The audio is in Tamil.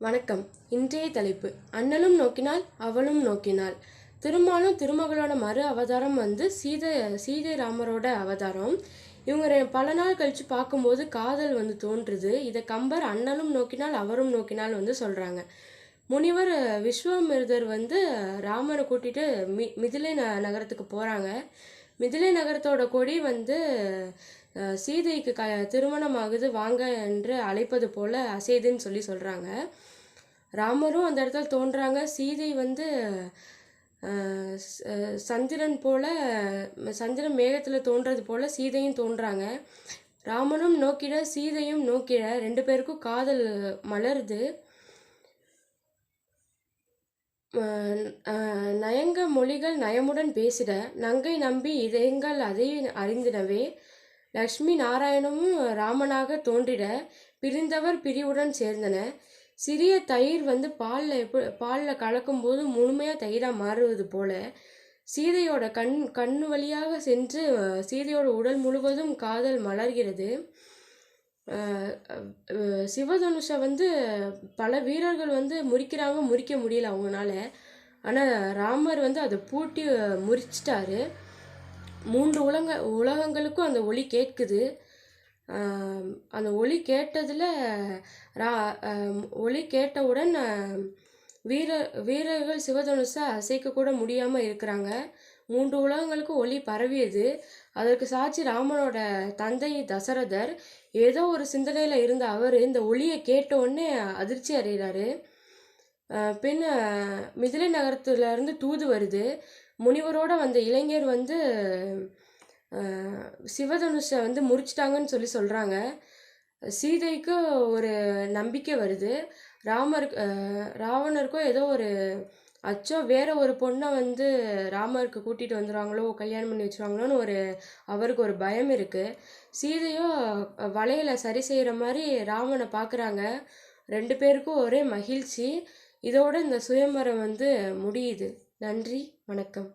வணக்கம். இன்றைய தலைப்பு அண்ணலும் நோக்கினாள் அவளும் நோக்கினாள் திருமாலும் திருமகளோட மறு அவதாரம் வந்து சீதை சீதை ராமரோட அவதாரம். இவங்க பல நாள் கழித்து பார்க்கும்போது காதல் வந்து தோன்றுது. இதை கம்பர் அண்ணலும் நோக்கினால் அவரும் நோக்கினால் வந்து சொல்கிறாங்க முனிவர் விஸ்வமிருதர் வந்து ராமரை கூட்டிட்டு மி மிதிலை ந நகரத்துக்கு போகிறாங்க மிதிலை நகரத்தோட கொடி வந்து சீதைக்கு க திருமணம் ஆகுது வாங்க என்று அழைப்பது போல அசைதுன்னு சொல்லி சொல்கிறாங்க ராமரும் அந்த இடத்துல தோன்றாங்க. சீதை வந்து சந்திரன் போல சந்திரன் மேகத்தில் தோன்றது போல சீதையும் தோன்றாங்க. ராமனும் நோக்கிட சீதையும் நோக்கிட ரெண்டு பேருக்கும் காதல் மலருது. நயங்க மொழிகள் நயமுடன் பேசிட. நங்கை நம்பி இதயங்கள் அதை அறிந்திடவே. லக்ஷ்மி நாராயணமும் ராமனாக தோன்றிட பிரிந்தவர் பிரிவுடன் சேர்ந்தன. சிறிய தயிர் வந்து பாலில் எப்போ பாலில் கலக்கும்போது முழுமையாக தயிராக மாறுவது போல சீதையோட கண் கண் வழியாக சென்று சீதையோட உடல் முழுவதும் காதல் மலர்கிறது. சிவதனுஷை வந்து பல வீரர்கள் வந்து முறிக்கிறாங்க முறிக்க முடியல அவங்கனால. ஆனால் ராமர் வந்து அதை பூட்டி முறிச்சிட்டாரு. மூன்று உலக உலகங்களுக்கும் அந்த ஒளி கேட்குது. அந்த ஒளி கேட்டதில் ரா ஒளி கேட்டவுடன் வீர வீரர்கள் சிவதனுஷை அசைக்கக்கூட முடியாமல் இருக்கிறாங்க. மூன்று உலகங்களுக்கு ஒளி பரவியது. அதற்கு சாட்சி ராமனோட தந்தை தசரதர் ஏதோ ஒரு சிந்தனையில் இருந்த அவர் இந்த ஒளியை கேட்ட உடனே அதிர்ச்சி அடைகிறாரு பின்ன மிதிலை நகரத்துலேருந்து தூது வருது. முனிவரோட வந்த இளைஞர் வந்து சிவதனுஷை வந்து முறிச்சிட்டாங்கன்னு சொல்லி சொல்கிறாங்க சீதைக்கு ஒரு நம்பிக்கை வருது. ராமர் ராவணருக்கும் ஏதோ ஒரு அச்சோ வேற ஒரு பொண்ணை வந்து ராமருக்கு கூட்டிட்டு வந்துடுவாங்களோ கல்யாணம் பண்ணி வச்சிருவாங்களோன்னு ஒரு அவருக்கு ஒரு பயம் இருக்கு. சீதையோ வலையில சரி செய்யற மாதிரி ராமனை பார்க்குறாங்க ரெண்டு பேருக்கும் ஒரே மகிழ்ச்சி. இதோட இந்த சுயமரம் வந்து முடியுது. நன்றி வணக்கம்.